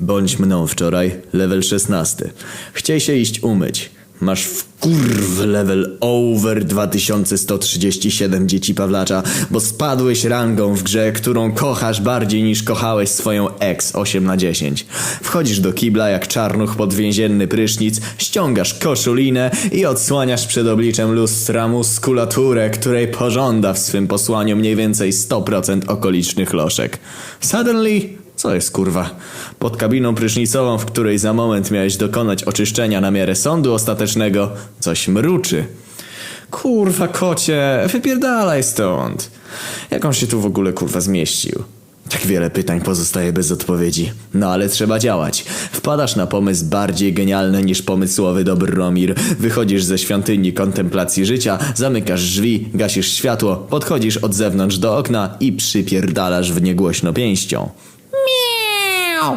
Bądź mną wczoraj, level 16. Chciej się iść umyć. Masz w kurw level over 2137 dzieci Pawlacza, bo spadłeś rangą w grze, którą kochasz bardziej niż kochałeś swoją ex 8 na 10. Wchodzisz do kibla jak czarnuch pod więzienny prysznic, ściągasz koszulinę i odsłaniasz przed obliczem lustra muskulaturę, której pożąda w swym posłaniu mniej więcej 100% okolicznych loszek. Suddenly co jest kurwa? Pod kabiną prysznicową, w której za moment miałeś dokonać oczyszczenia na miarę sądu ostatecznego, coś mruczy. Kurwa kocie, wypierdalaj stąd. Jak on się tu w ogóle kurwa zmieścił? Tak wiele pytań pozostaje bez odpowiedzi. No ale trzeba działać. Wpadasz na pomysł bardziej genialny niż pomysłowy Dobromir. Wychodzisz ze świątyni kontemplacji życia, zamykasz drzwi, gasisz światło, podchodzisz od zewnątrz do okna i przypierdalasz w nie głośno pięścią. Miau!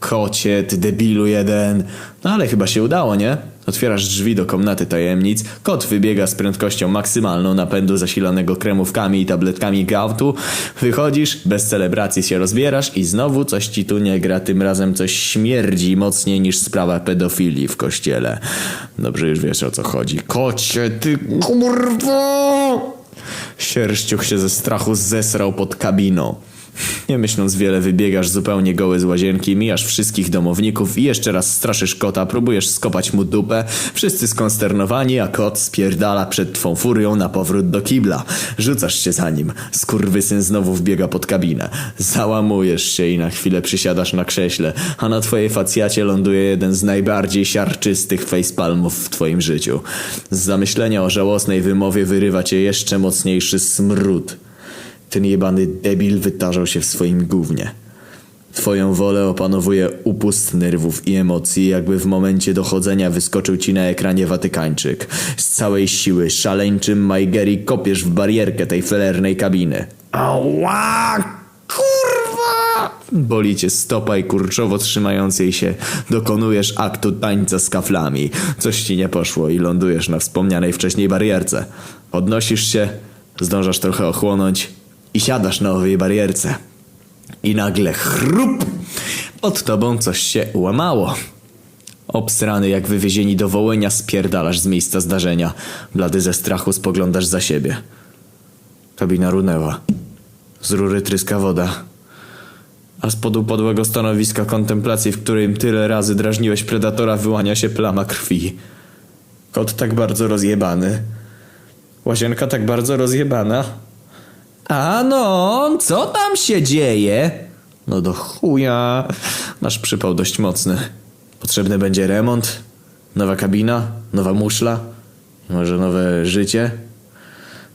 Kocie, ty debilu jeden. No ale chyba się udało, nie? Otwierasz drzwi do komnaty tajemnic, kot wybiega z prędkością maksymalną napędu zasilanego kremówkami i tabletkami gautu, wychodzisz, bez celebracji się rozbierasz i znowu coś ci tu nie gra, tym razem coś śmierdzi mocniej niż sprawa pedofilii w kościele. Dobrze już wiesz o co chodzi. Kocie, ty kurwo! Sierściuch się ze strachu zesrał pod kabiną. Nie myśląc wiele, wybiegasz zupełnie goły z łazienki, mijasz wszystkich domowników i jeszcze raz straszysz kota, próbujesz skopać mu dupę. Wszyscy skonsternowani, a kot spierdala przed twą furią na powrót do kibla. Rzucasz się za nim. Skurwysyn znowu wbiega pod kabinę. Załamujesz się i na chwilę przysiadasz na krześle, a na twojej facjacie ląduje jeden z najbardziej siarczystych facepalmów w twoim życiu. Z zamyślenia o żałosnej wymowie wyrywa cię jeszcze mocniejszy smród. Ten jebany debil wytarzał się w swoim gównie. Twoją wolę opanowuje upust nerwów i emocji, jakby w momencie dochodzenia wyskoczył ci na ekranie Watykańczyk. Z całej siły szaleńczym Majgeri kopiesz w barierkę tej felernej kabiny. Ała! Kurwa! Boli cię stopa i kurczowo trzymającej się. Dokonujesz aktu tańca z kaflami. Coś ci nie poszło i lądujesz na wspomnianej wcześniej barierce. Podnosisz się, zdążasz trochę ochłonąć i siadasz na owej barierce. I nagle chrup! Pod tobą coś się łamało. Obsrany jak wywiezieni do Wołynia spierdalasz z miejsca zdarzenia. Blady ze strachu spoglądasz za siebie. Kabina runęła. Z rury tryska woda. A spod upadłego stanowiska kontemplacji, w którym tyle razy drażniłeś predatora, wyłania się plama krwi. Kot tak bardzo rozjebany. Łazienka tak bardzo rozjebana. A no, co tam się dzieje? No do chuja. Masz przypał dość mocny. Potrzebny będzie remont, nowa kabina, nowa muszla, może nowe życie.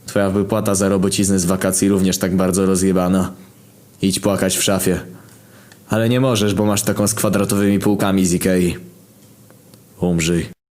Twoja wypłata za robocizny z wakacji również tak bardzo rozjebana. Idź płakać w szafie. Ale nie możesz, bo masz taką z kwadratowymi półkami z Ikei. Umrzyj.